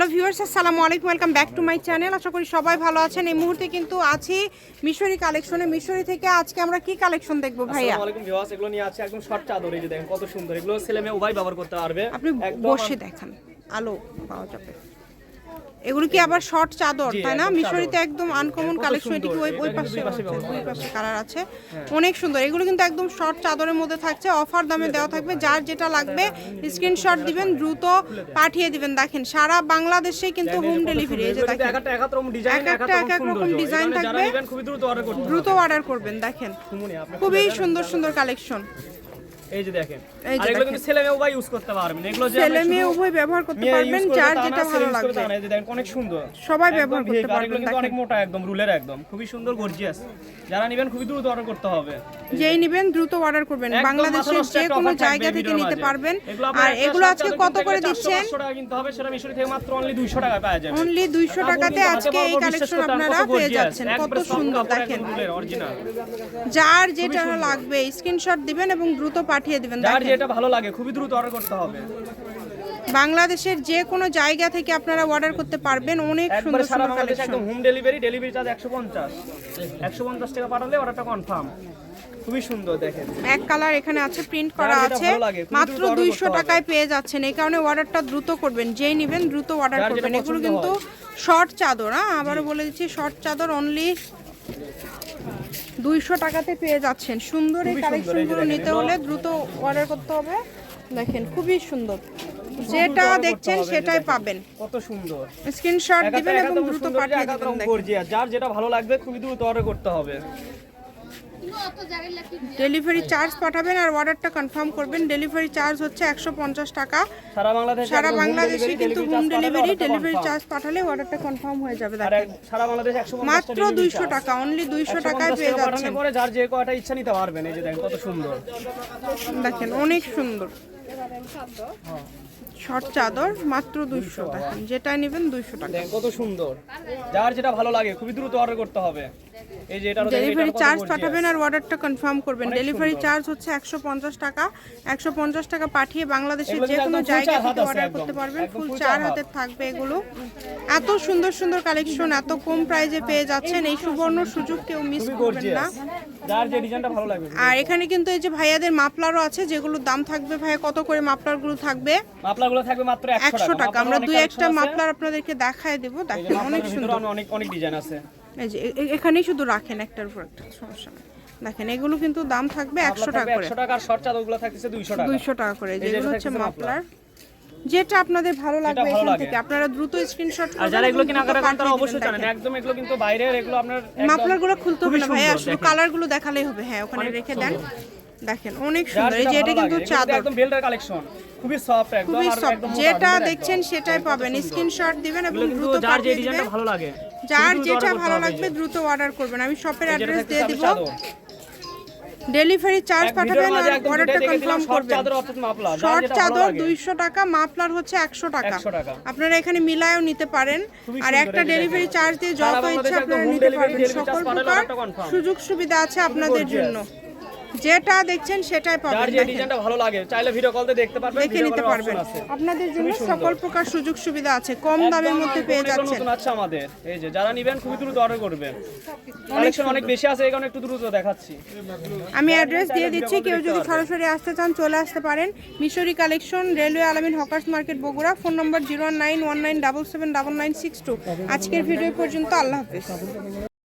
Hello viewers আসসালামু আলাইকুম welcome back to my channel. আশা করি সবাই ভালো আছেন। এই মুহূর্তে কিন্তু আছি মিশরি কালেকশনে। মিশরি থেকে আজকে আমরা কি কালেকশন দেখব ভাইয়া? আসসালামু আলাইকুম ভিউয়ার্স এগুলো নিয়ে আছে একদম শর্ট চাদর এই যে দেখেন কত সুন্দর। এগুলো ছেলে মেয়ে উভয় ব্যবহার করতে পারবে। আপনি বসে দেখেন। আলো পাওয়া যাবে। এগুলো কি আবার শর্ট চাদর তাই না? মিশরিতে একদম আনকমন কালেকশন এটি কি ওই ওই পাশে দুই পাশে কালার আছে? অনেক সুন্দর। এগুলো কিন্তু একদম শর্ট চাদরের মধ্যে থাকছে। অফার দামে দেওয়া থাকবে। যার যেটা লাগবে স্ক্রিনশট দিবেন দ্রুত পাঠিয়ে দিবেন। দেখেন সারা বাংলাদেশে কিন্তু হোম ডেলিভারি এই যে দেখেন। এক একটা এক এক রকম ডিজাইন থাকবে। দ্রুত অর্ডার করবেন। দেখেন। খুবই সুন্দর সুন্দর কালেকশন এই যে দেখেন। আর এগুলো কিন্তু ছেলে মেয়ে উভয় ইউজ করতে পারবেন এগুলো যে ছেলে মেয়ে উভয় ব্যবহার করতে পারবেন যার যেটা ভালো use লাগবে। এই যে দেখেন অনেক সুন্দর। সবাই ব্যবহার করতে পারবেন কিন্তু অনেক মোটা একদম রুলের একদম। খুবই সুন্দর গর্জিয়াস যারা নেবেন খুবই দ্রুত অর্ডার করতে হবে। যেই নিবেন দ্রুত অর্ডার করবেন। বাংলাদেশের যে কোনো জায়গা থেকে নিতে পারবেন। আর এগুলো আজকে কত করে গেলে 400 দিচ্ছেন? 500 টাকা কিনতে হবে সেটা মিশরি থেকে মাত্র অনলি 200 টাকায় পাওয়া যাবে। অনলি দুইশো কাপড় টাকাতে কিন্তু আজকে এই কালেকশন আপনারা পেয়ে যাচ্ছেন কত সুন্দর দেখেন। যার যেটা লাগবে স্ক্রিনশট দিবেন এবং দ্রুত পাঠিয়ে দিবেন যার যেটা ভালো লাগে খুবই দ্রুত অর্ডার করতে হবে। বাংলাদেশের যে কোনো জায়গা থেকে আপনারা অর্ডার করতে পারবেন অনেক সুন্দর সারা সুন্দর বাংলাদেশে একদম হোম ডেলিভারি ডেলিভারি চার্জ 150 150 টাকা পাঠালে অর্ডারটা কনফার্ম খুবই সুন্দর দেখেন। এক কালার এখানে আছে প্রিন্ট করা আছে। মাত্র দ্রুত order দুইশো করতে হবে। টাকায় পেয়ে যাচ্ছেন এই কারণে অর্ডারটা দ্রুত করবেন যেই নেবেন দ্রুত অর্ডার করবেন। এগুলো কিন্তু শর্ট চাদর হ্যাঁ আবারও বলে দিচ্ছি শর্ট চাদর অনলি দুইশো টাকাতে পেয়ে যাচ্ছেন। সুন্দর এই কালেকশনগুলো নিতে হলে দ্রুত অর্ডার করতে হবে। দেখেন খুবই সুন্দর। যেটা দেখছেন সেটাই পাবেন। কত সুন্দর। স্ক্রিনশট দিবেন এবং দ্রুত পাঠিয়ে দিবেন দেখেন। যার যেটা ভালো লাগবে খুবই দ্রুত অর্ডার করতে হবে। ডেলিভারি চার্জ পাঠাবেন আর অর্ডারটা কনফার্ম করবেন। ডেলিভারি চার্জ হচ্ছে একশো পঞ্চাশ টাকা। সারা বাংলাদেশে সারা বাংলাদেশে কিন্তু হোম ডেলিভারি ডেলিভারি চার্জ পাঠালে অর্ডারটা কনফার্ম হয়ে যাবে আর দেখেন। এক- সারা বাংলাদেশে 150 টা মাত্র দুইশো টাকা অনলি দুইশো টাকায় পেয়ে টাকা যাচ্ছেন। যার যে কয়টা ইচ্ছা নিতে পারবেন এই যে দেখেন কত সুন্দর। দেখেন অনেক সুন্দর। শর্ট চাদর মাত্র দুইশো দেখেন যেটা নেবেন দুইশো টাকা। কত সুন্দর। যার যেটা ভালো লাগে খুবই দ্রুত অর্ডার করতে হবে। এই যে এটা ডেলিভারি চার্জ পাঠাবেন আর অর্ডারটা কনফার্ম করবেন। ডেলিভারি চার্জ হচ্ছে একশো পঞ্চাশ টাকা। একশো পঞ্চাশ টাকা পাঠিয়ে বাংলাদেশের যে কোনো জায়গা থেকে অর্ডার করতে পারবেন। ফুল চার হাতের থাকবে এগুলো। এত সুন্দর সুন্দর কালেকশন এত কম প্রাইজে পেয়ে যাচ্ছেন। এই সুবর্ণ সুযোগ কেউ মিস করবেন না। আর এখানে কিন্তু এই যে ভাইয়াদের মাপলারও আছে যেগুলোর দাম থাকবে ভাইয়া কত করে মাপলারগুলো থাকবে? মাপলাগুলো থাকবে মাত্র 100 একশো টাকা। আমরা দুই একটা মাপলার আপনাদেরকে দেখায় দেবো। দেখেন অনেক সুন্দর। অনেক অনেক ডিজাইন আছে। এই যে এখানেই শুধু রাখেন একটার উপর একটা সমস্যা নেই। দেখেন এগুলো কিন্তু দাম থাকবে একশো টাকা করে। 100 টাকা আর শর্ট চাদরগুলো থাকতেছে 200 টাকা। দুইশো টাকা করে যেগুলো হচ্ছে মাপলার যেটা আপনাদের ভালো লাগবে এখান থেকে আপনারা দ্রুত স্ক্রিনশট আর যারা এগুলো কিনা করেন তারা অবশ্যই জানেন। একদম এগুলো কিন্তু বাইরের এগুলো আপনার খুলতে হবে না ভাইয়া শুধু দেখেন। কালারগুলো দেখালেই হবে। হ্যাঁ ওখানে রেখে দেন। দেখেন অনেক সুন্দর। এই যে যেটা এটা কিন্তু চাদর। একদম বেল্টের কালেকশন খুবই সফট একদম আর যেটা দেখছেন সেটাই পাবেন। স্ক্রিনশট দিবেন এবং দ্রুত যার যে ডিজাইনটা ভালো লাগে। যার যেটা ভালো লাগবে দ্রুত অর্ডার করবেন। আমি শপের অ্যাড্রেস দিয়ে দিব। ডেলিভারি চার্জ পাঠাবেন আর অর্ডারটা কনফার্ম করবেন। শর্ট চাদর। দুইশো টাকা মাফলার হচ্ছে একশো টাকা। 100 টাকা। আপনারা এখানে মিলায়ও নিতে পারেন। আর একটা ডেলিভারি চার্জ দিয়ে যত ইচ্ছা আপনারা নিতে পারবেন। সকল প্রকার সুযোগ সুবিধা আছে আপনাদের জন্য। যেটা দেখছেন সেটাই পাবেন যে ডিজাইনটা ভালো লাগে চাইলে ভিডিও কল দিয়ে দেখতে পারবেন দেখে নিতে পারবেন। আপনাদের জন্য সকল প্রকার সুযোগ সুবিধা আছে কম দামের মধ্যে পেয়ে যাচ্ছেন। নতুন আছে আমাদের। এই যে যারা নিবেন খুবই দ্রুত অর্ডার করবেন কালেকশন অনেক বেশি আছে এই কারণে একটু দ্রুত দেখাচ্ছি। আমি অ্যাড্রেস দিয়ে দিচ্ছি কেউ যদি সরাসরি আসতে চান চলে আসতে পারেন। Mishri collection railway Al-Amin hawkers market Bogura. Phone number zero nine one nine double seven double nine six two. আজকের ভিডিও পর্যন্ত আল্লাহ হাফিজ।